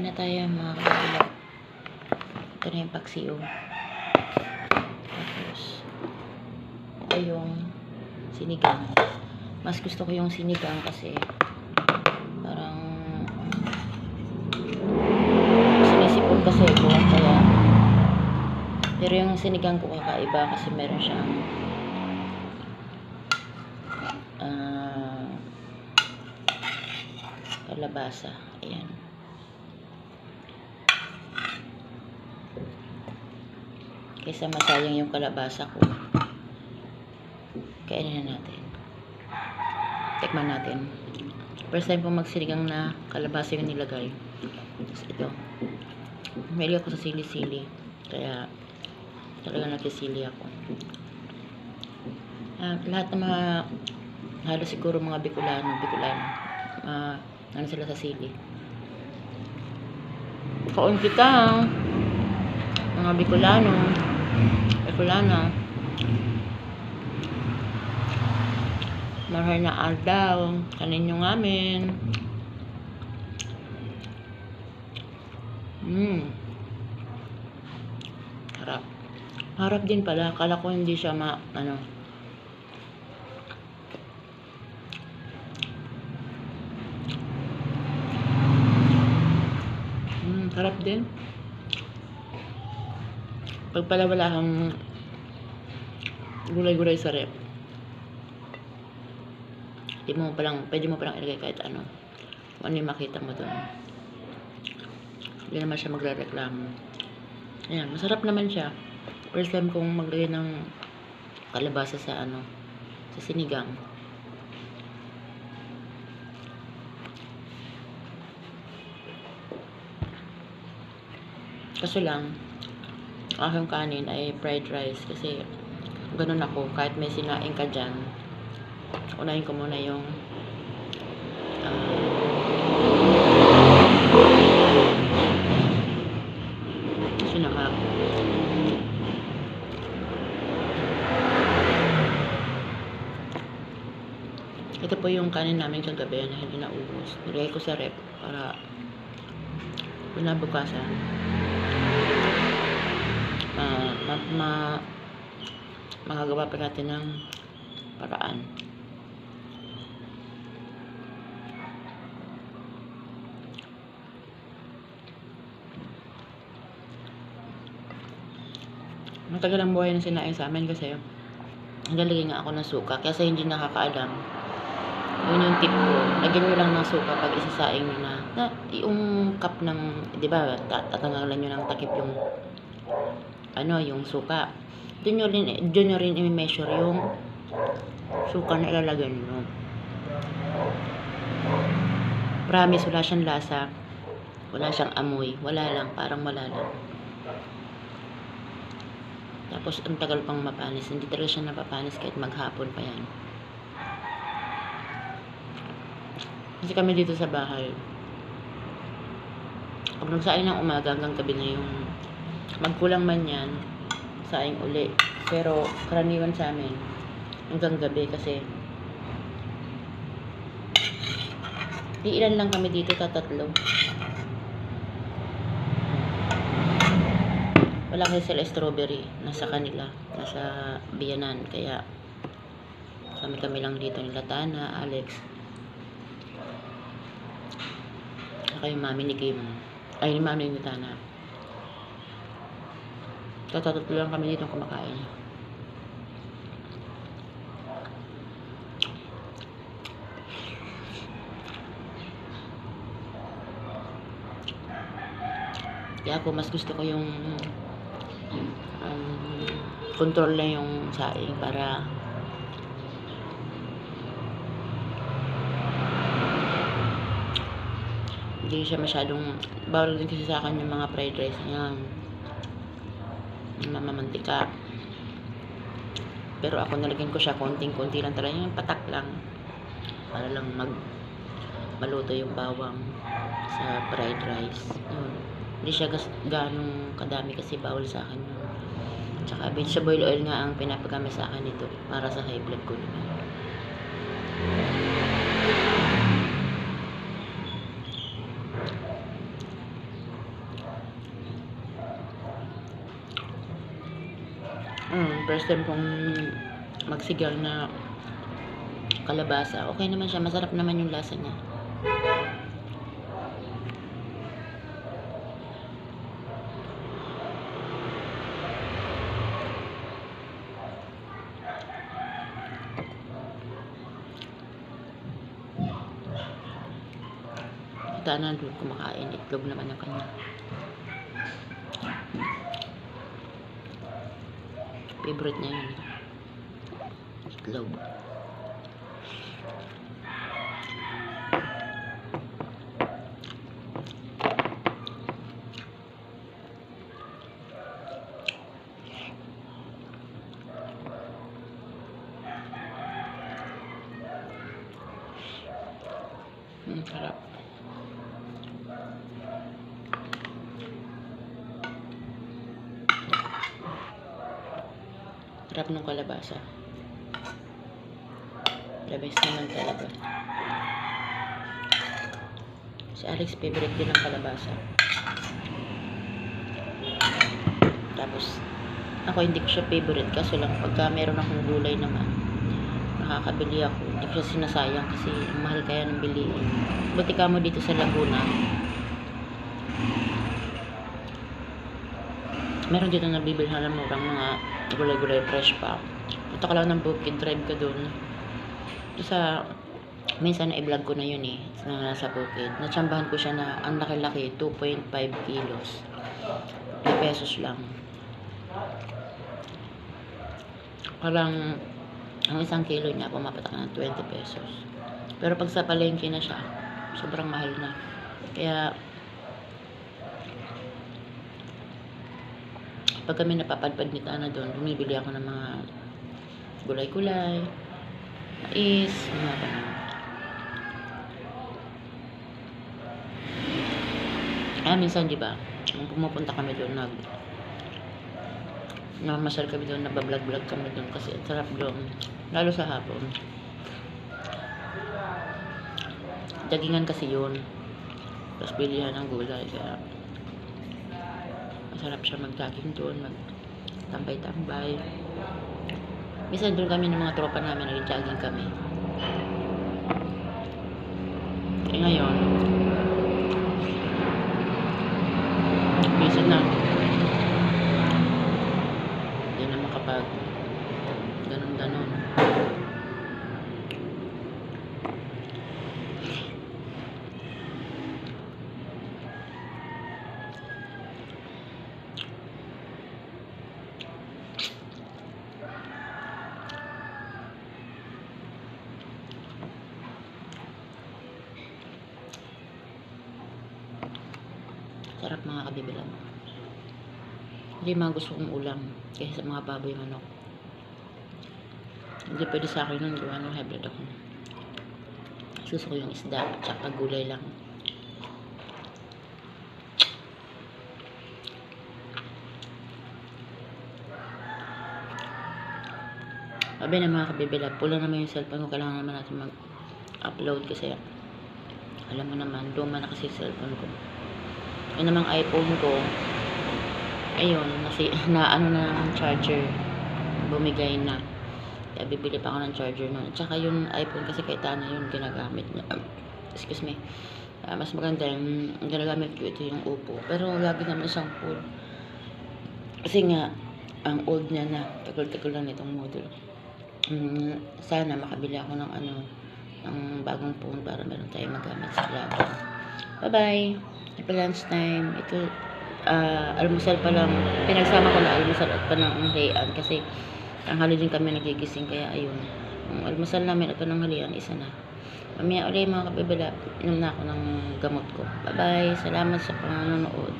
Kain na tayo mga kapatid. Ito na yung paksiw. Tapos, ito yung sinigang. Mas gusto ko yung sinigang kasi parang sinisipon kasi ko kaya pero yung sinigang ko kakaiba kasi meron siyang ah kalabasa. Ayan. Kaysa masayang yung kalabasa ko. Kainin na natin. Tikman natin. First time kong magsinigang na kalabasa yung nilagay. Tapos ito. Mili ako sa sili-sili. Kaya talaga nagsisili ako. Ah, lahat ng mga halos siguro mga Bicolano, Bicolano. Ah, ano sila sa sili. Kaon kita. Mga Bicolano. Bicolana. Mahal na aldaw. Kanin nyo ngamin. Mmm. Harap. Harap din pala. Kala ko hindi siya ma... Ano. Hmm, harap din. Pag pala wala kang gulay-gulay sa rep, di mo palang, pwede mo palang ilagay kahit ano. Kung ano yung makita mo doon. Hindi naman siya magre-reklamo. Ayan, masarap naman siya. First time kong maglagay ng kalabasa sa ano, sa sinigang. Kaso lang, ang aking kanin ay fried rice kasi ganun ako, kahit may sinaing ka dyan, unahin ko muna yung sinakap. Ito po yung kanin namin kagabi na hindi naubos. Nilagay ko sa rep para pinabukasan. Ah, ma, ma, makagawa pa natin ng paraan. Matagal ang buhay ng sinaing sa amin kasi naglalagay nga ako ng suka kasi hindi nakakaalam. Yun yung tip ko. Lagyan nyo lang ng suka pag isasaing nyo na. na yung cup ng, di ba, tatanggalan nyo ng takip yung ano, yung suka. Doon nyo rin, doon nyo rin i-measure yung suka na ilalagay nyo. Promise, wala siyang lasa. Wala siyang amoy. Wala lang, parang wala lang. Tapos, ang tagal pang mapanis. Hindi talaga siya napapanis kahit maghapon pa yan. Kasi kami dito sa bahay, pag nagsaing ng umaga hanggang gabi na yung magkulang man yan, saing uli. Pero karaniwan sa amin, hanggang gabi kasi iilan lang kami dito, tatatlo. Wala kasi sila strawberry, nasa kanila, nasa biyanan, kaya kami-kami lang dito nila Tana, Alex, saka yung mami ni Kim, ay ni mami ni Tana. Tatatlo lang kami dito kumakain. Kaya ako mas gusto ko yung um, control lang yung saing para hindi siya masyadong bawal din kasi sa akin yung mga fried rice yung mamamantika. Pero ako nalagyan ko siya konting-konti lang talaga. Yung patak lang. Para lang mag maluto yung bawang sa fried rice. Yun. Hindi siya gas, ganong kadami kasi bawal sa akin yun. Tsaka vegetable oil nga ang pinapagami sa akin ito para sa high blood ko naman Mm, first time kong magsigang na kalabasa. Okay naman siya. Masarap naman yung lasa niya. Kita na doon kumakain. Itlog naman ang kanya. Favorite niya yun. Itlog. Mm, sarap. Sarap ng kalabasa. The best naman talaga. Si Alex favorite din ng kalabasa. Tapos, ako hindi ko siya favorite kaso lang pagka meron akong gulay naman, nakakabili ako. Hindi ko siya sinasayang kasi ang mahal kaya ng bilihin. Buti ka mo dito sa Laguna. Meron dito nabibilhan ng murang mga gulay-gulay fresh pa. Punta ka lang ng Bukid, drive ka dun. Sa, minsan na-vlog ko na yun eh, na nasa Bukid. Natsambahan ko siya na ang laki-laki, 2.5 kilos. 2 pesos lang. Parang, ang isang kilo niya, pumapatak ng 20 pesos. Pero pag sa palengke na siya, sobrang mahal na. Kaya, pag kami napapadpad ni Tana doon, bumibili ako ng mga gulay-gulay, mais, mga ganun. Kaya minsan, di ba, kung pumupunta kami doon, nag namamasal kami doon, nabablog-vlog kami doon kasi ang sarap doon. Lalo sa hapon. Dagingan kasi yun. Tapos bilihan ng gulay. Kaya masarap siya mag-jogging doon, mag-tambay-tambay. Minsan doon kami ng mga tropa namin, nag-jogging kami. Eh ngayon, minsan na, hindi na makapag ganun-ganun. Sarap mga kabibilan. Hindi mga gusto kong ulam kaysa sa mga baboy manok. Hindi pwede sa akin nun gawa ng blood ako. Gusto ko yung isda at saka gulay lang. Sabi na mga kabibila, pula naman yung cellphone ko. Kailangan naman natin mag-upload kasi alam mo naman, luma na kasi cellphone ko. Yung namang iPhone ko, ayun, nasi, na ano na ng charger. Bumigay na. Kaya bibili pa ako ng charger nun. Tsaka yung iPhone kasi kay Tana yun ginagamit niya. Excuse me. Ah, mas maganda yung ginagamit ko ito yung Oppo. Pero lagi naman siyang full. Kasi nga, ang old niya na. Tagal-tagal lang itong model. Mm, sana makabili ako ng ano, ng bagong phone para meron tayong magamit sa vlogging. Happy lunch time. Ito, ah, almusal pa lang. Pinagsama ko na almusal at pananghalian kasi tanghali din kami nagigising kaya ayun. Ang almusal namin at pananghalian, isa na. Mamaya ulit mga kabibila, inom na ako ng gamot ko. Bye-bye! Salamat sa panonood.